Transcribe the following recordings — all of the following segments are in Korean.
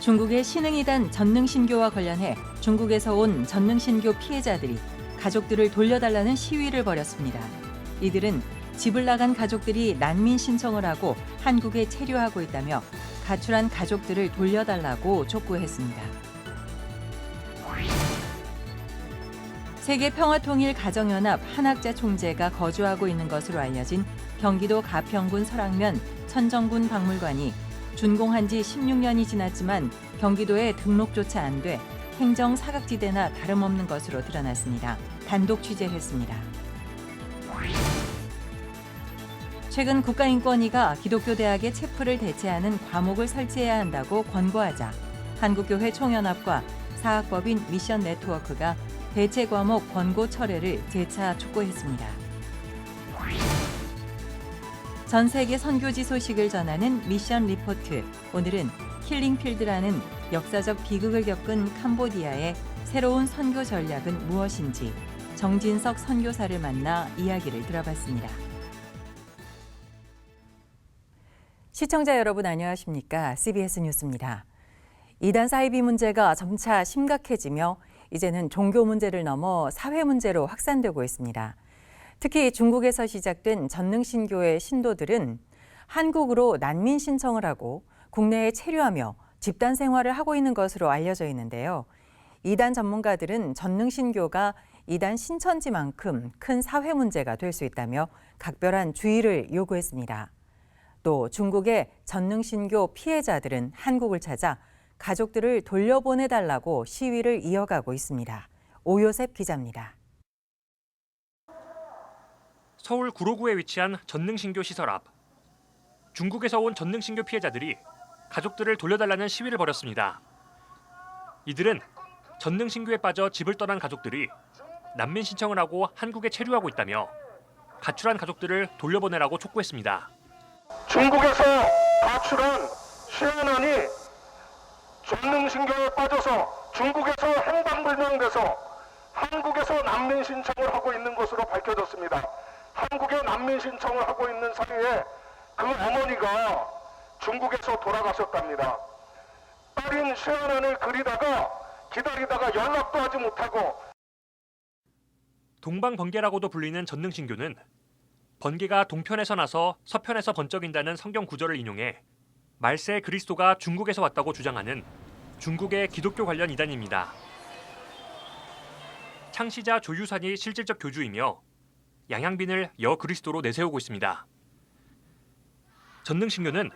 중국의 신흥이단 전능신교와 관련해 중국에서 온 전능신교 피해자들이 가족들을 돌려달라는 시위를 벌였습니다. 이들은 집을 나간 가족들이 난민 신청을 하고 한국에 체류하고 있다며 가출한 가족들을 돌려달라고 촉구했습니다. 세계 평화통일 가정연합 한학자 총재가 거주하고 있는 것으로 알려진 경기도 가평군 설악면 천정군 박물관이 준공한 지 16년이 지났지만 경기도에 등록조차 안 돼 행정 사각지대나 다름없는 것으로 드러났습니다. 단독 취재했습니다. 최근 국가인권위가 기독교 대학의 체프를 대체하는 과목을 설치해야 한다고 권고하자 한국교회 총연합과 사학법인 미션 네트워크가 대체 과목 권고 철회를 재차 촉구했습니다. 전 세계 선교지 소식을 전하는 미션 리포트. 오늘은 힐링필드라는 역사적 비극을 겪은 캄보디아의 새로운 선교 전략은 무엇인지 정진석 선교사를 만나 이야기를 들어봤습니다. 시청자 여러분 안녕하십니까? CBS 뉴스입니다. 이단 사이비 문제가 점차 심각해지며 이제는 종교 문제를 넘어 사회 문제로 확산되고 있습니다. 특히 중국에서 시작된 전능신교의 신도들은 한국으로 난민 신청을 하고 국내에 체류하며 집단 생활을 하고 있는 것으로 알려져 있는데요. 이단 전문가들은 전능신교가 이단 신천지만큼 큰 사회 문제가 될 수 있다며 각별한 주의를 요구했습니다. 또 중국의 전능신교 피해자들은 한국을 찾아 가족들을 돌려보내달라고 시위를 이어가고 있습니다. 오요셉 기자입니다. 서울 구로구에 위치한 전능신교 시설 앞. 중국에서 온 전능신교 피해자들이 가족들을 돌려달라는 시위를 벌였습니다. 이들은 전능신교에 빠져 집을 떠난 가족들이 난민 신청을 하고 한국에 체류하고 있다며 가출한 가족들을 돌려보내라고 촉구했습니다. 중국에서 가출한 시은원이 전능신교에 빠져서 중국에서 행방불명돼서 한국에서 난민 신청을 하고 있는 것으로 밝혀졌습니다. 한국에 난민 신청을 하고 있는 사이에 그 어머니가 중국에서 돌아가셨답니다. 딸인 시은원을 그리다가 기다리다가 연락도 하지 못하고 동방번개라고도 불리는 전능신교는 번개가 동편에서 나서 서편에서 번쩍인다는 성경 구절을 인용해 말세 그리스도가 중국에서 왔다고 주장하는 중국의 기독교 관련 이단입니다. 창시자 조유산이 실질적 교주이며 양양빈을 여 그리스도로 내세우고 있습니다. 전능신교는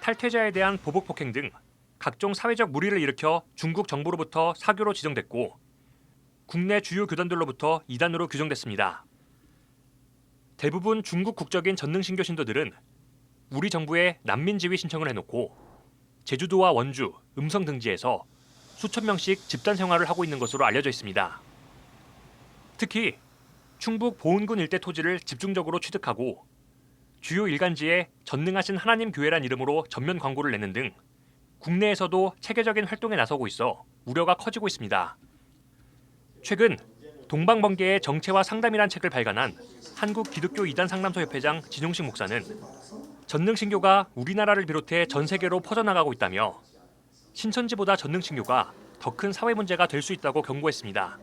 탈퇴자에 대한 보복 폭행 등 각종 사회적 무리를 일으켜 중국 정부로부터 사교로 지정됐고 국내 주요 교단들로부터 이단으로 규정됐습니다. 대부분 중국 국적인 전능신교 신도들은 우리 정부에 난민 지위 신청을 해놓고 제주도와 원주, 음성 등지에서 수천 명씩 집단 생활을 하고 있는 것으로 알려져 있습니다. 특히 충북 보은군 일대 토지를 집중적으로 취득하고 주요 일간지에 전능하신 하나님 교회란 이름으로 전면 광고를 내는 등 국내에서도 체계적인 활동에 나서고 있어 우려가 커지고 있습니다. 최근 동방번개의 정체와 상담이란 책을 발간한 한국 기독교 이단 상담소 협회장 진용식 목사는 전능신교가 우리나라를 비롯해 전 세계로 퍼져나가고 있다며 신천지보다 전능신교가 더 큰 사회 문제가 될 수 있다고 경고했습니다.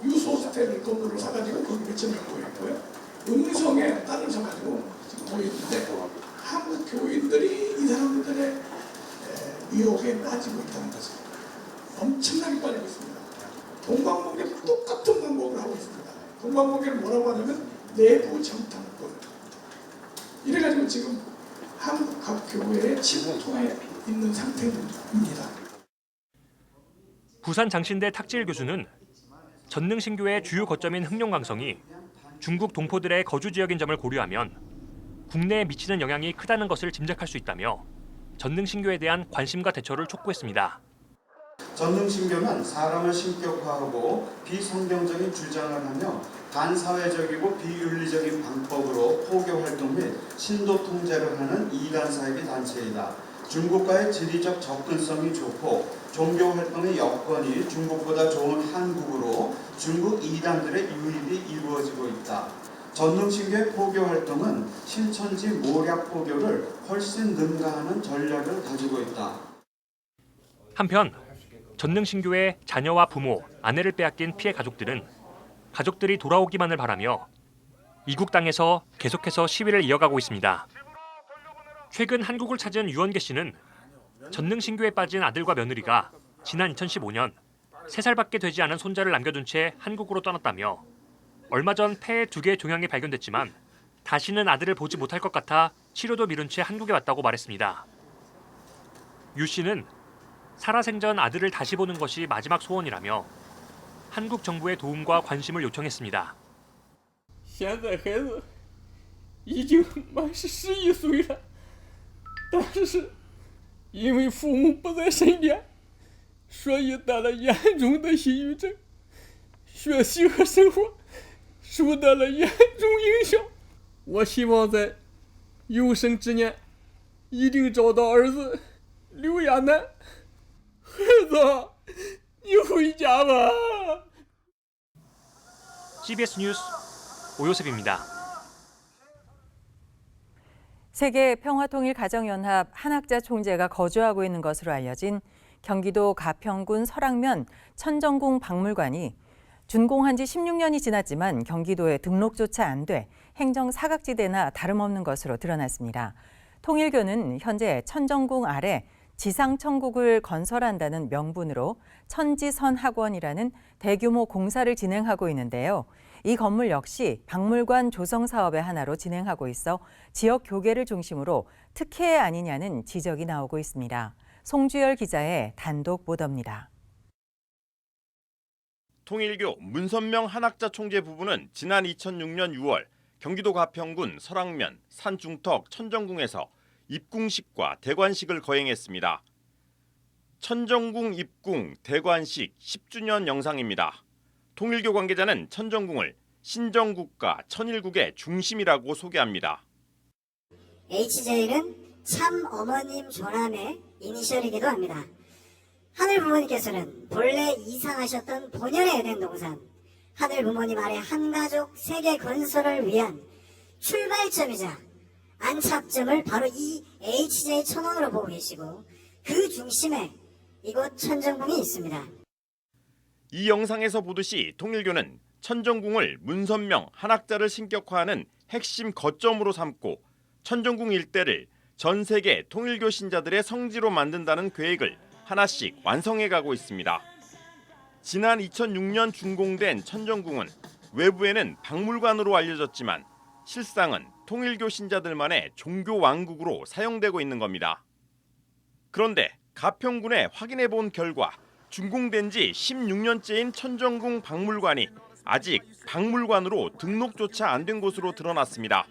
그리고 원주에 그 유소 호스텔 건물을 사가지고 거기 배치하고 있고요. 음성에 땅을 사가지고 있는데 한국 교인들이 이 사람들의 에, 유혹에 빠지고 있다는 것을 엄청나게 빠지고 있습니다. 동방목에 똑같은 방법을 하고 있습니다. 동방목에를 뭐라고 하냐면 내부 정탐꾼. 이래가지고 지금 한국 각 교회의 침투에 있는 상태입니다. 부산 장신대 탁지일 교수는 전능 신교의 주요 거점인 흑룡 강성이 중국 동포들의 거주 지역인 점을 고려하면 국내에 미치는 영향이 크다는 것을 짐작할 수 있다며 전능 신교에 대한 관심과 대처를 촉구했습니다. 전능 신교는 사람을 신격화하고 비성경적인 주장을 하며 반사회적이고 비윤리적인 방법으로 포교 활동 및 신도 통제를 하는 이단 사이비 단체이다. 중국과의 지리적 접근성이 좋고 종교 활동의 여건이 중국보다 좋은 한국으로 중국 이단들의 유입이 이루어지고 있다. 전능신교의 포교 활동은 신천지 모략 포교를 훨씬 능가하는 전략을 가지고 있다. 한편 전능신교의 자녀와 부모, 아내를 빼앗긴 피해 가족들은 가족들이 돌아오기만을 바라며 이국 땅에서 계속해서 시위를 이어가고 있습니다. 최근 한국을 찾은 유원계 씨는 전능신교에 빠진 아들과 며느리가 지난 2015년 3살밖에 되지 않은 손자를 남겨둔 채 한국으로 떠났다며 얼마 전 폐에 두 개의 종양이 발견됐지만 다시는 아들을 보지 못할 것 같아 치료도 미룬 채 한국에 왔다고 말했습니다. 유 씨는 살아생전 아들을 다시 보는 것이 마지막 소원이라며 한국 정부의 도움과 관심을 요청했습니다. 现在孩子已经满十十一岁了， 但是因为父母不在身边，所以得了严重的抑郁症，学习和生活受到了严重影响。我希望在有生之年一定找到儿子刘亚楠。孩子，你回家吧。 CBS 뉴스 오요셉입니다. 세계 평화통일가정연합 한학자 총재가 거주하고 있는 것으로 알려진 경기도 가평군 설악면 천정궁 박물관이 준공한 지 16년이 지났지만 경기도에 등록조차 안 돼 행정 사각지대나 다름없는 것으로 드러났습니다. 통일교는 현재 천정궁 아래 지상천국을 건설한다는 명분으로 천지선학원이라는 대규모 공사를 진행하고 있는데요. 이 건물 역시 박물관 조성 사업의 하나로 진행하고 있어 지역 교계를 중심으로 특혜 아니냐는 지적이 나오고 있습니다. 송주열 기자의 단독 보도입니다. 통일교 문선명 한학자 총재 부부는 지난 2006년 6월 경기도 가평군 설악면 산중턱 천정궁에서 입궁식과 대관식을 거행했습니다. 천정궁 입궁 대관식 10주년 영상입니다. 통일교 관계자는 천정궁을 신정국가 천일국의 중심이라고 소개합니다. HJ는 참 어머님 조남의 이니셜이기도 합니다. 하늘 부모님께서는 본래 이상하셨던 본연의 에덴 동산, 하늘 부모님 아래 한 가족 세계 건설을 위한 출발점이자 안착점을 바로 이 HJ 천원으로 보고 계시고 그 중심에 이곳 천정궁이 있습니다. 이 영상에서 보듯이 통일교는 천정궁을 문선명 한학자를 신격화하는 핵심 거점으로 삼고 천정궁 일대를 전 세계 통일교 신자들의 성지로 만든다는 계획을 하나씩 완성해 가고 있습니다. 지난 2006년 준공된 천정궁은 외부에는 박물관으로 알려졌지만 실상은 통일교 신자들만의 종교 왕국으로 사용되고 있는 겁니다. 그런데 가평군에 확인해 본 결과 준공된 지 16년째인 천정궁 박물관이 아직 박물관으로 등록조차 안 된 곳으로 드러났습니다.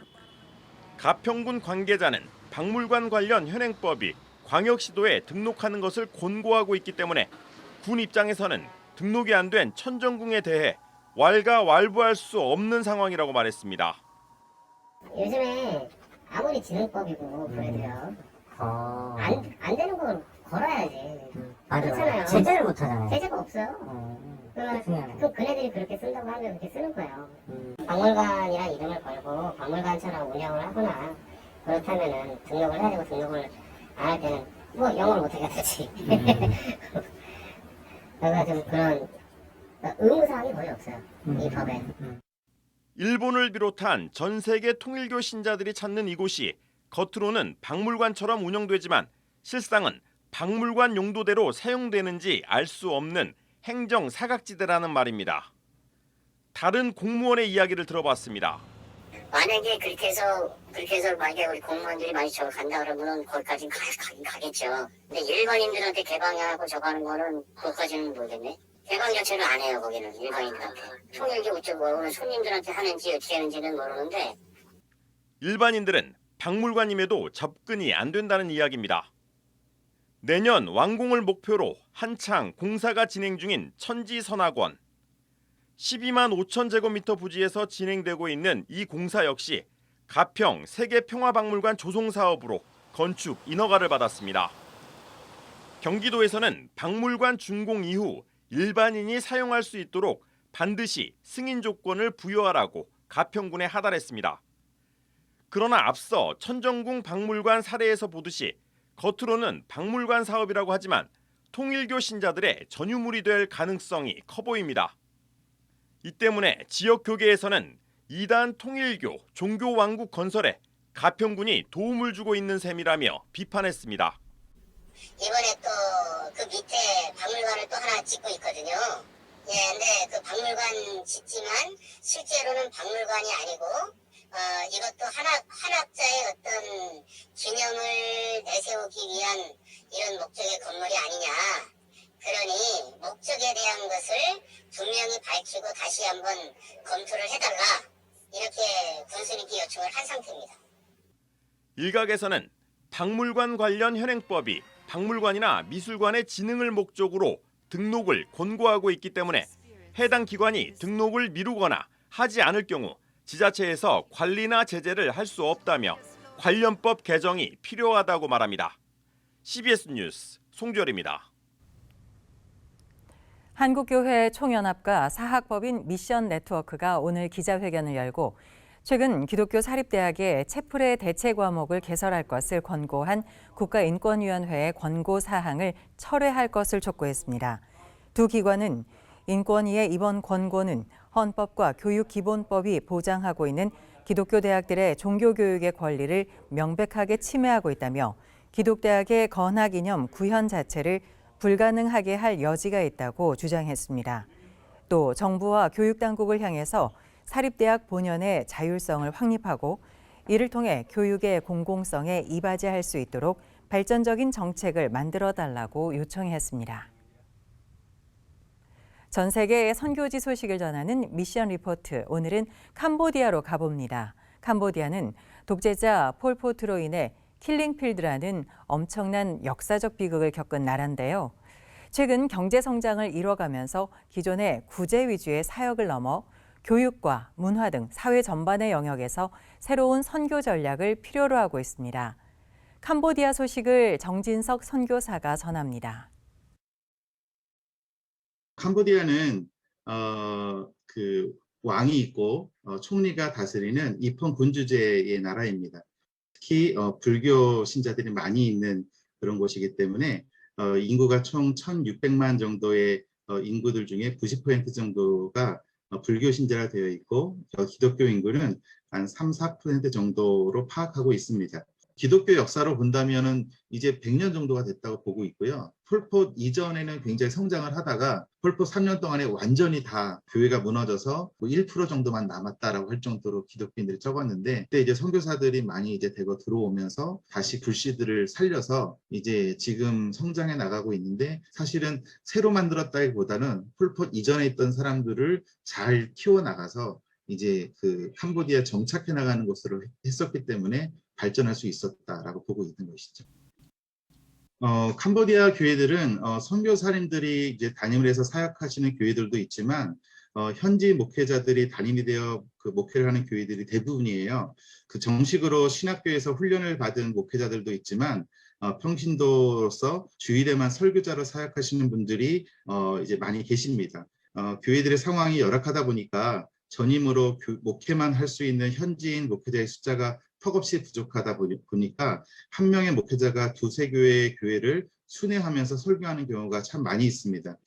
가평군 관계자는 박물관 관련 현행법이 광역시도에 등록하는 것을 권고하고 있기 때문에 군 입장에서는 등록이 안 된 천정궁에 대해 왈가왈부할 수 없는 상황이라고 말했습니다. 요즘에 아무리 진흥법이고 그래도요. 안, 안 되는 건 걸어야지. 그렇잖아요. 제재를 못 하잖아요. 제재가 없어요. 그러면 그 그네들이 그렇게 쓴다고 하면 그렇게 쓰는 거예요. 박물관이란 이름을 걸고 박물관처럼 운영을 하거나 그렇다면은 등록을 해야 되고 등록을 안 할 때는 뭐 영어를 못하게 하지. 그래서 좀 그런 의무사항이 거의 없어요. 이 법에. 일본을 비롯한 전 세계 통일교 신자들이 찾는 이곳이 겉으로는 박물관처럼 운영되지만 실상은 박물관 용도대로 사용되는지 알 수 없는 행정 사각지대라는 말입니다. 다른 공무원의 이야기를 들어봤습니다. 만약에 그렇게 해서 그렇게 해서 만약에 우리 공무원들이 많이 저거 간다 그러면은 거기까지 가, 가긴 가겠죠. 근데 일반인들한테 개방하고 저거 하는 거는 그것까지는 모르겠네. 개방 자체를 안 해요 거기는 일반인들한테. 쪽 오는 손님들한테 하는지 어떻게 하는지는 모르는데 일반인들은 박물관임에도 접근이 안 된다는 이야기입니다. 내년 완공을 목표로 한창 공사가 진행 중인 천지선학원. 12만 5천 제곱미터 부지에서 진행되고 있는 이 공사 역시 가평 세계평화박물관 조성 사업으로 건축 인허가를 받았습니다. 경기도에서는 박물관 준공 이후 일반인이 사용할 수 있도록 반드시 승인 조건을 부여하라고 가평군에 하달했습니다. 그러나 앞서 천정궁 박물관 사례에서 보듯이 겉으로는 박물관 사업이라고 하지만 통일교 신자들의 전유물이 될 가능성이 커 보입니다. 이 때문에 지역 교계에서는 이단 통일교 종교 왕국 건설에 가평군이 도움을 주고 있는 셈이라며 비판했습니다. 이번에 또 그 밑에 박물관을 또 하나 짓고 있거든요. 예, 근데 그 박물관 짓지만 실제로는 박물관이 아니고 어, 이것도 한학 한학자의 어떤 기념을 내세우기 위한 이런 목적의 건물이 아니냐. 그러니 목적에 대한 것을 분명히 밝히고 다시 한번 검토를 해달라. 이렇게 군수님께 요청을 한 상태입니다. 일각에서는 박물관 관련 현행법이 박물관이나 미술관의 진흥을 목적으로 등록을 권고하고 있기 때문에 해당 기관이 등록을 미루거나 하지 않을 경우 지자체에서 관리나 제재를 할 수 없다며 관련법 개정이 필요하다고 말합니다. CBS 뉴스 송주열입니다. 한국교회 총연합과 사학법인 미션 네트워크가 오늘 기자회견을 열고 최근 기독교 사립대학의 채플의 대체 과목을 개설할 것을 권고한 국가인권위원회의 권고 사항을 철회할 것을 촉구했습니다. 두 기관은 인권위의 이번 권고는 헌법과 교육기본법이 보장하고 있는 기독교 대학들의 종교교육의 권리를 명백하게 침해하고 있다며 기독대학의 건학 이념 구현 자체를 불가능하게 할 여지가 있다고 주장했습니다. 또 정부와 교육당국을 향해서 사립대학 본연의 자율성을 확립하고 이를 통해 교육의 공공성에 이바지할 수 있도록 발전적인 정책을 만들어 달라고 요청했습니다. 전 세계의 선교지 소식을 전하는 미션 리포트. 오늘은 캄보디아로 가봅니다. 캄보디아는 독재자 폴포트로 인해 킬링필드라는 엄청난 역사적 비극을 겪은 나라인데요. 최근 경제 성장을 이뤄가면서 기존의 구제 위주의 사역을 넘어 교육과 문화 등 사회 전반의 영역에서 새로운 선교 전략을 필요로 하고 있습니다. 캄보디아 소식을 정진석 선교사가 전합니다. 캄보디아는 어, 그 왕이 있고 어, 총리가 다스리는 입헌 군주제의 나라입니다. 특히 어, 불교 신자들이 많이 있는 그런 곳이기 때문에 어, 인구가 총 1,600만 정도의 어, 인구들 중에 90% 정도가 어, 불교 신자가 되어 있고 어, 기독교 인구는 한 3, 4% 정도로 파악하고 있습니다. 기독교 역사로 본다면은 이제 100년 정도가 됐다고 보고 있고요. 폴포 이전에는 굉장히 성장을 하다가 폴포 3년 동안에 완전히 다 교회가 무너져서 뭐 1% 정도만 남았다라고 할 정도로 기독교인들이 적었는데 그때 이제 선교사들이 많이 이제 대거 들어오면서 다시 불씨들을 살려서 이제 지금 성장해 나가고 있는데 사실은 새로 만들었다기보다는 폴포 이전에 있던 사람들을 잘 키워 나가서 이제 그 캄보디아 정착해 나가는 것으로 했었기 때문에 발전할 수 있었다라고 보고 있는 것이죠. 어, 캄보디아 교회들은 어, 선교사님들이 이제 담임을 해서 사역하시는 교회들도 있지만 어, 현지 목회자들이 담임이 되어 그 목회를 하는 교회들이 대부분이에요. 그 정식으로 신학교에서 훈련을 받은 목회자들도 있지만 어, 평신도로서 주일에만 설교자로 사역하시는 분들이 어, 이제 많이 계십니다. 어, 교회들의 상황이 열악하다 보니까 전임으로 교, 목회만 할 수 있는 현지인 목회자의 숫자가 턱없이 부족하다 보니, 보니까 한 명의 목회자가 두세 교회의 교회를 순회하면서 설교하는 경우가 참 많이 있습니다.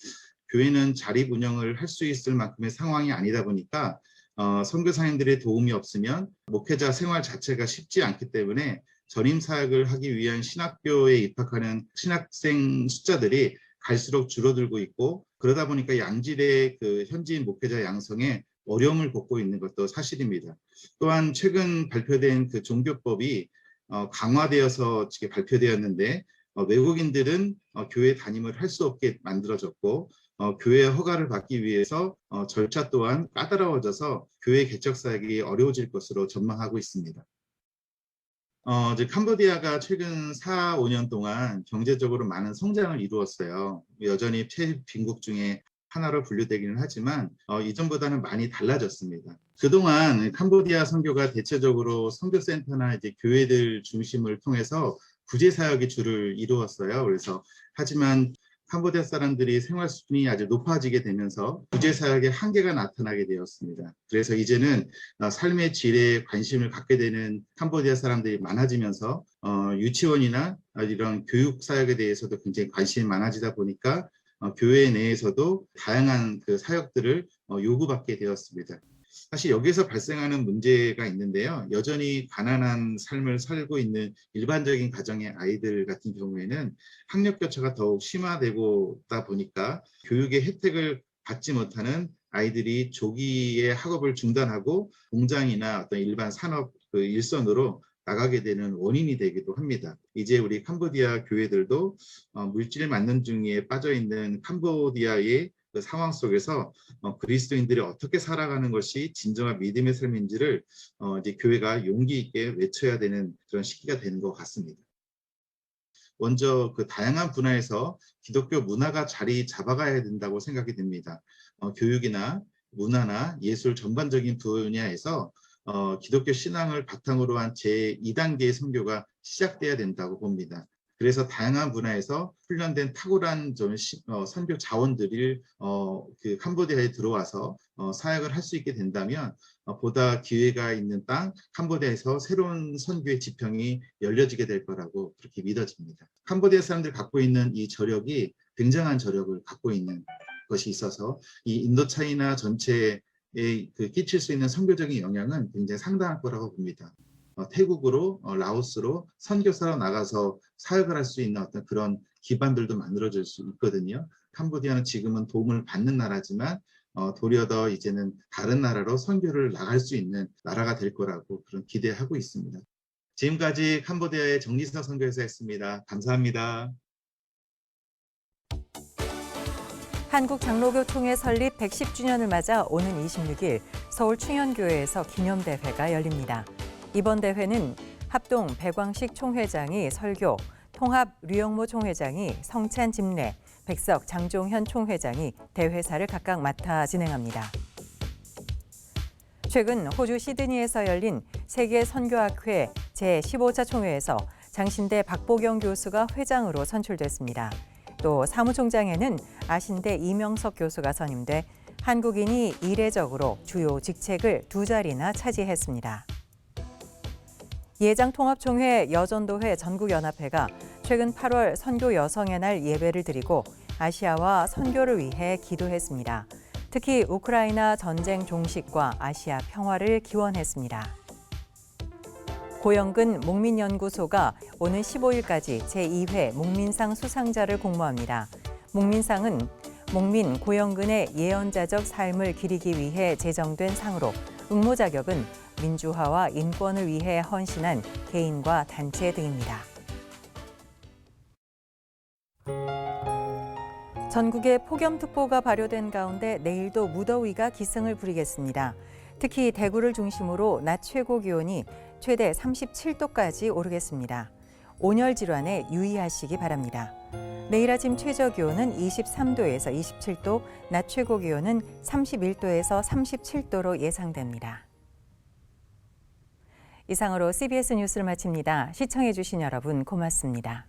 교회는 자립 운영을 할 수 있을 만큼의 상황이 아니다 보니까 어, 선교사님들의 도움이 없으면 목회자 생활 자체가 쉽지 않기 때문에 전임 사역을 하기 위한 신학교에 입학하는 신학생 숫자들이 갈수록 줄어들고 있고 그러다 보니까 양질의 그 현지인 목회자 양성에 어려움을 겪고 있는 것도 사실입니다. 또한 최근 발표된 그 종교법이 어, 강화되어서 발표되었는데 어, 외국인들은 어, 교회 담임을 할 수 없게 만들어졌고 어, 교회 허가를 받기 위해서 어, 절차 또한 까다로워져서 교회 개척 사역이 어려워질 것으로 전망하고 있습니다. 어, 이제 캄보디아가 최근 4, 5년 동안 경제적으로 많은 성장을 이루었어요. 여전히 최빈국 중에 하나로 분류되기는 하지만 어, 이전보다는 많이 달라졌습니다. 그동안 캄보디아 선교가 대체적으로 선교센터나 이제 교회들 중심을 통해서 구제 사역이 주를 이루었어요. 그래서 하지만 캄보디아 사람들이 생활 수준이 아주 높아지게 되면서 구제 사역의 한계가 나타나게 되었습니다. 그래서 이제는 어, 삶의 질에 관심을 갖게 되는 캄보디아 사람들이 많아지면서 어, 유치원이나 어, 이런 교육 사역에 대해서도 굉장히 관심이 많아지다 보니까 어, 교회 내에서도 다양한 그 사역들을 어, 요구받게 되었습니다. 사실 여기서 발생하는 문제가 있는데요. 여전히 가난한 삶을 살고 있는 일반적인 가정의 아이들 같은 경우에는 학력 교차가 더욱 심화되고다 보니까 교육의 혜택을 받지 못하는 아이들이 조기에 학업을 중단하고 공장이나 어떤 일반 산업 그 일선으로 나가게 되는 원인이 되기도 합니다. 이제 우리 캄보디아 교회들도 어, 물질 만능 중에 빠져 있는 캄보디아의 그 상황 속에서 어, 그리스도인들이 어떻게 살아가는 것이 진정한 믿음의 삶인지를 어, 이제 교회가 용기 있게 외쳐야 되는 그런 시기가 되는 것 같습니다. 먼저 그 다양한 분야에서 기독교 문화가 자리 잡아가야 된다고 생각이 됩니다. 어, 교육이나 문화나 예술 전반적인 분야에서 어, 기독교 신앙을 바탕으로 한 제2단계의 선교가 시작돼야 된다고 봅니다. 그래서 다양한 분야에서 훈련된 탁월한 좀 시- 어, 선교 자원들을 어, 그 캄보디아에 들어와서 어, 사역을 할 수 있게 된다면 어, 보다 기회가 있는 땅 캄보디아에서 새로운 선교의 지평이 열려지게 될 거라고 그렇게 믿어집니다. 캄보디아 사람들 갖고 있는 이 저력이 굉장한 저력을 갖고 있는 것이 있어서 이 인도차이나 전체에 그 끼칠 수 있는 선교적인 영향은 굉장히 상당할 거라고 봅니다. 어, 태국으로 어, 라오스로 선교사로 나가서 사역을 할 수 있는 어떤 그런 기반들도 만들어질 수 있거든요. 캄보디아는 지금은 도움을 받는 나라지만 어, 도리어 더 이제는 다른 나라로 선교를 나갈 수 있는 나라가 될 거라고 그런 기대하고 있습니다. 지금까지 캄보디아의 정리서 선교사였습니다. 감사합니다. 한국 장로교 총회 설립 110주년을 맞아 오는 26일 서울 충현교회에서 기념대회가 열립니다. 이번 대회는 합동 배광식 총회장이 설교, 통합 류영모 총회장이 성찬 집례, 백석 장종현 총회장이 대회사를 각각 맡아 진행합니다. 최근 호주 시드니에서 열린 세계 선교학회 제15차 총회에서 장신대 박보경 교수가 회장으로 선출됐습니다. 또 사무총장에는 아신대 이명석 교수가 선임돼 한국인이 이례적으로 주요 직책을 두 자리나 차지했습니다. 예장통합총회 여전도회 전국연합회가 최근 8월 선교 여성의 날 예배를 드리고 아시아와 선교를 위해 기도했습니다. 특히 우크라이나 전쟁 종식과 아시아 평화를 기원했습니다. 고영근 목민연구소가 오는 15일까지 제2회 목민상 수상자를 공모합니다. 목민상은 목민 고영근의 예언자적 삶을 기리기 위해 제정된 상으로 응모 자격은 민주화와 인권을 위해 헌신한 개인과 단체 등입니다. 전국에 폭염특보가 발효된 가운데 내일도 무더위가 기승을 부리겠습니다. 특히 대구를 중심으로 낮 최고 기온이 최대 37도까지 오르겠습니다. 온열 질환에 유의하시기 바랍니다. 내일 아침 최저 기온은 23도에서 27도, 낮 최고 기온은 31도에서 37도로 예상됩니다. 이상으로 CBS 뉴스를 마칩니다. 시청해 주신 여러분 고맙습니다.